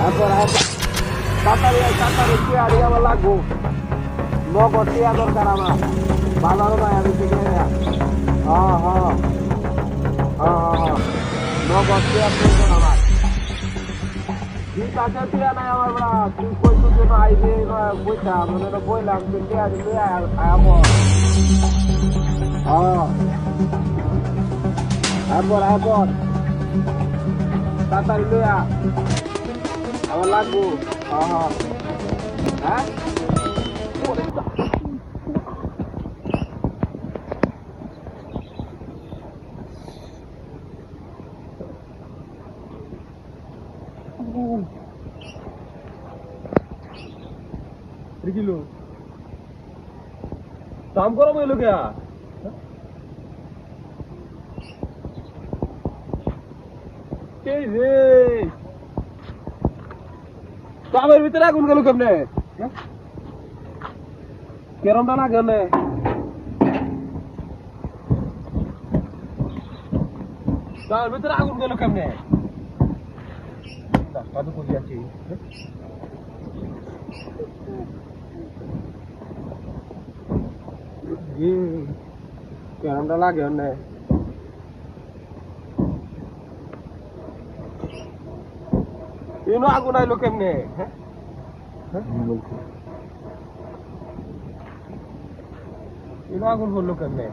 তাড়াতাড়ি তাড়াতাড়ি চেয়ারি আমার লাগবো? নগদ চেয়ার দরকার আমার। বাজারও নাই আমি থেকে হ্যাঁ হ্যাঁ। হ্যাঁ হ্যাঁ নগদ চেয়ার প্রয়োজন আমার। ঠিক আছে চেয়ার নাই আমার বড়া। তুই কইছো যে আইবে বইটা মানে বইলাম যে চেয়ার লই আয়াবো হ্যাঁ। তারপর তারপর তাড়াতাড়ি লই আ আমার লাগবো হ্যাঁ দাম করা বইলো কে এই রে দামের ভিতরে আগুন গেল কেমনে? কেরমটা না গেলে? দামের ভিতরে আগুন গেল কেমনে? কত কোটি আছে কেরমটা লাগে অন্য। এনো আগুন আইলো কেমনে হ্যাঁ এনো আগুন পড়ল কেমনে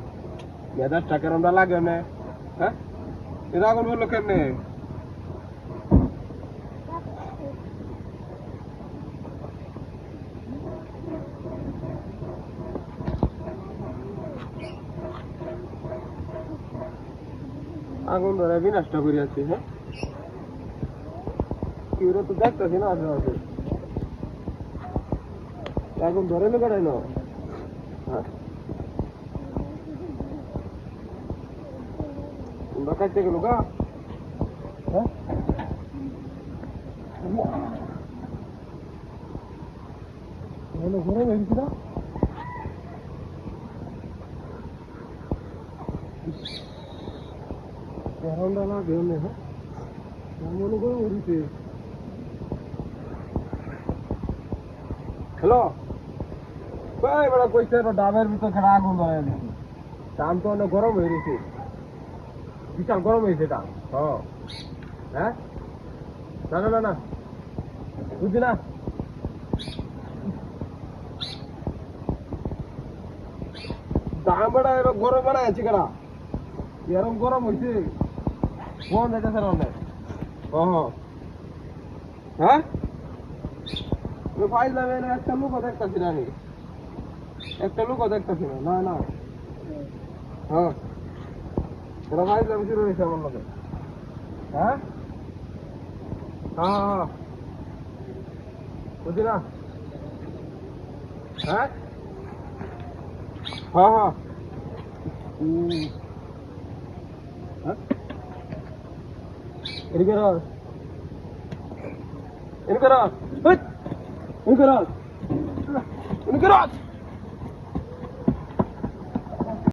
মেজাজটা কেরমটা লাগে অন্য হ্যাঁ এনো আগুন পড়ল কেমনে আগুন ধরে বিনাশটা করে আছে হ্যাঁ কেউ তো দেখতেছি না আশেপাশে আগুন ধরে লোক না হ্যাঁ তোমরা কাটতে গেল গা হ্যাঁ এনো ঘরে বেরিয়েছি না কেরমটা লাগে অন্য হ্যাঁ মনে করে উঠেছে হ্যালো ভাই বেড়া কইছে ডাবের ভিতর খেলা আগুন ধরে দিছি দাম তো অনেক গরম হয়ে গেছে। বিশাল গরম হয়েছে দাম হ্যাঁ? না না না না। বুঝছি না? দাম বেড়া এরকম গরম বেড়া আছে কেনা এরকম গরম হয়েছে ফোন দেখেছে না অনেক। হ্যাঁ? ফাইল যাবে না, একটা লোকও দেখতেছি না আমি। একটা লোকও দেখতেছি না না না। হ্যাঁ। তোরা ফাইল যাবে শুরু হয়েছে আমার লোকে হ্যাঁ? হ্যাঁ হ্যাঁ। বুঝি না? হ্যাঁ? হ্যাঁ হ্যাঁ। হ্যাঁ? এদিকে রস এদিকে রস এদিকে রস এদিকে রস